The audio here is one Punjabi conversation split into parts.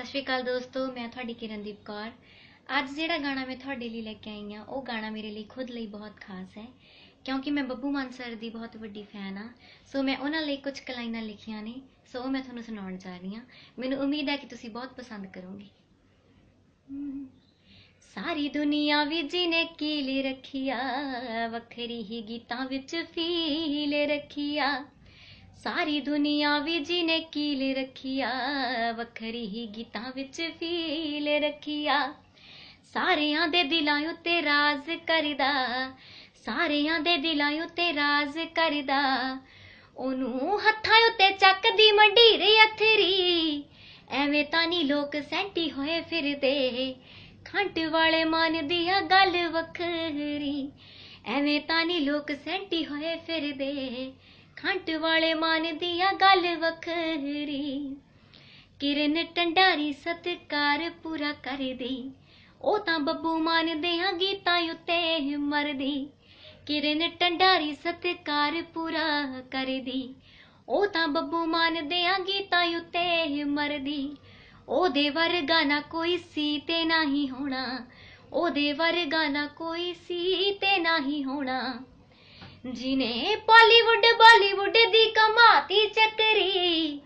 ਸਤਿ ਸ਼੍ਰੀ ਅਕਾਲ ਦੋਸਤੋ, ਮੈਂ ਤੁਹਾਡੀ ਕਿਰਨਦੀਪ ਕੌਰ। ਅੱਜ ਜਿਹੜਾ ਗਾਣਾ ਮੈਂ ਤੁਹਾਡੇ ਲਈ ਲੈ ਕੇ ਆਈ ਹਾਂ, ਉਹ ਗਾਣਾ ਮੇਰੇ ਲਈ ਖੁਦ ਲਈ ਬਹੁਤ ਖਾਸ ਹੈ, ਕਿਉਂਕਿ ਮੈਂ ਬੱਬੂ ਮਾਨ ਸਰ ਦੀ ਬਹੁਤ ਵੱਡੀ ਫੈਨ ਆ ਸੋ ਮੈਂ ਉਹਨਾਂ ਲਈ ਕੁਝ ਕਲਾਈਨਾਂ ਲਿਖੀਆਂ ਨੇ ਸੋ ਉਹ ਮੈਂ ਤੁਹਾਨੂੰ ਸੁਣਾਉਣ ਜਾ ਰਹੀ ਹਾਂ। ਮੈਨੂੰ ਉਮੀਦ ਹੈ ਕਿ ਤੁਸੀਂ ਬਹੁਤ ਪਸੰਦ ਕਰੋਗੇ। ਸਾਰੀ ਦੁਨੀਆ ਵੀ ਜਿਨੇ ਕੀਲ ਰੱਖਿਆ, ਵੱਖਰੀ ਹੀ ਗੀਤਾਂ ਵਿੱਚ ਫੀਲ ਰੱਖਿਆ। ਸਾਰੀ ਦੁਨੀਆ ਵੀ ਜਿਨੇ ਕੀਲ ਰੱਖਿਆ, ਵੱਖਰੀ ਹੀ ਗੀਤਾਂ ਵਿੱਚ ਫੀਲ ਰੱਖਿਆ। ਸਾਰਿਆਂ ਦੇ ਦਿਲਾਂ ਉੱਤੇ ਰਾਜ਼ ਕਰਦਾ, ਸਾਰਿਆਂ ਦੇ ਦਿਲਾਂ ਉੱਤੇ ਰਾਜ਼ ਕਰਦਾ। ਉਹਨੂੰ ਹੱਥਾਂ ਉੱਤੇ ਚੱਕਦੀ ਮੰਡੀਰੇ ਅਥਰੀ, ਐਵੇਂ ਤਾਂ ਨਹੀਂ ਲੋਕ ਸੈਂਟੀ ਹੋਏ ਫਿਰਦੇ। ਖੰਡ ਵਾਲੇ ਮਨ ਦੀ ਆ ਗੱਲ ਵੱਖਰੀ, ਐਵੇਂ ਤਾਂ ਨਹੀਂ ਲੋਕ ਸੈਂਟੀ ਹੋਏ ਫਿਰਦੇ। ਖੰਡ ਵਾਲੇ ਮਨ ਆ ਗੱਲ ਵੱਖਰੀ। ਕਿਰਨ ਟੰਡਾਰੀ ਸਤਕਾਰ ਪੂਰਾ ਕਰਦੀ। ਉਹ ਤਾਂ ਬੱਬੂ ਮੰਨਦੇ ਆ ਗੀਤਾਂ ਉੱਤੇ ਮਰਦੀ। ਕਿਰਨ ਟੰਡਾਰੀ ਸਤਕਾਰ ਪੂਰਾ ਕਰਦੀ। ਉਹ ਤਾਂ ਬੱਬੂ ਮੰਨਦੇ ਆ ਗੀਤਾਂ ਉੱਤੇ ਮਰਦੀ। ਉਹਦੇ ਵਰਗਾ ਨਾ ਕੋਈ ਸੀ ਤੇ ਨਹੀਂ ਹੋਣਾ। ਉਹਦੇ ਵਰਗਾ ਨਾ ਕੋਈ ਸੀ ਤੇ ਨਹੀਂ ਹੋਣਾ। ਜਿਨੇ ਬਾਲੀਵੁੱਡ ਬਾਲੀਵੁੱਡ ਦੀ ਕਮਾਤੀ ਚੱਕਰੀ,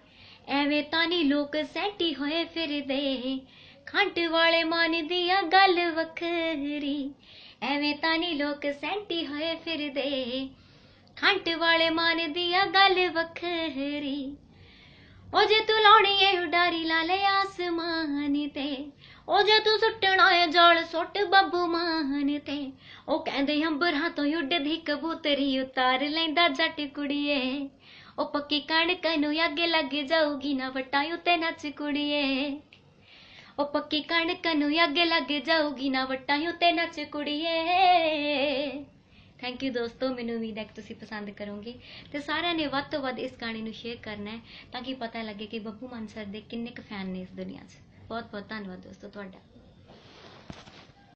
ਐਵੇਂ ਤਾਂ ਨਹੀਂ ਲੋਕ ਸੈਂਟੀ ਹੋਏ ਫਿਰਦੇ। ਖੰਡ ਵਾਲੇ ਮੰਨਦੀ ਆ ਗੱਲ ਵੱਖਰੀ, ਐਵੇਂ ਤਾਂ ਨਹੀਂ ਲੋਕ ਸੈਂਟੀ ਹੋਏ ਫਿਰਦੇ। ਖੰਡ ਵਾਲੇ ਮੰਨਦੀ ਆ ਗੱਲ ਵੱਖਰੀ, ਉਹ ਜੇ ਤੂੰ ਲਾਉਣੀ ਏ ਉਡਾਰੀ ਲਾ ਲੈ ਆਸਮਾਨ ਤੇ, ਉਹ ਜੇ ਤੂੰ ਸੁੱਟਣਾ ਏ ਜਲ ਸੁੱਟ ਬੱਬੂ ਮਾਨ ਤੇ ਉਹ ਕਹਿੰਦੇ ਅੰਬਰਾਂ ਤੋਂ ਉੱਡਦੀ ਕਬੂਤਰੀ ਉਤਾਰ ਲੈਂਦਾ ਜੱਟ ਕੁੜੀਏ ਉਹ ਪੱਕੀ ਕਣਕ ਨੂੰ ਅੱਗੇ ਲੱਗ ਜਾਊਗੀ ਨਾ ਵਟਾਂ ਉੱਤੇ ਨੱਚ ਕੁੜੀਏ ਉਹ ਪੱਕੀ ਕਣਕ ਨੂੰ ਅੱਗੇ ਲੱਗ ਜਾਊਗੀ ਨਾ ਵਟਾਂ ਉੱਤੇ ਨੱਚ ਕੁੜੀਏ ਥੈਂਕ ਯੂ ਦੋਸਤੋ ਮੈਨੂੰ ਉਮੀਦ ਹੈ ਕਿ ਤੁਸੀਂ ਪਸੰਦ ਕਰੋਗੇ ਤੇ ਸਾਰਿਆਂ ਨੇ ਵੱਧ ਤੋਂ ਵੱਧ ਇਸ ਗਾਣੇ ਨੂੰ ਸ਼ੇਅਰ ਕਰਨਾ ਹੈ ਤਾਂ ਕਿ ਪਤਾ ਲੱਗੇ ਕਿ ਬੱਬੂ ਮਾਨ ਸਰ ਦੇ ਕਿੰਨੇ ਕੁ ਫੈਨ ਨੇ ਇਸ ਦੁਨੀਆ 'ਚ ਬਹੁਤ ਬਹੁਤ ਧੰਨਵਾਦ ਦੋਸਤੋ ਤੁਹਾਡਾ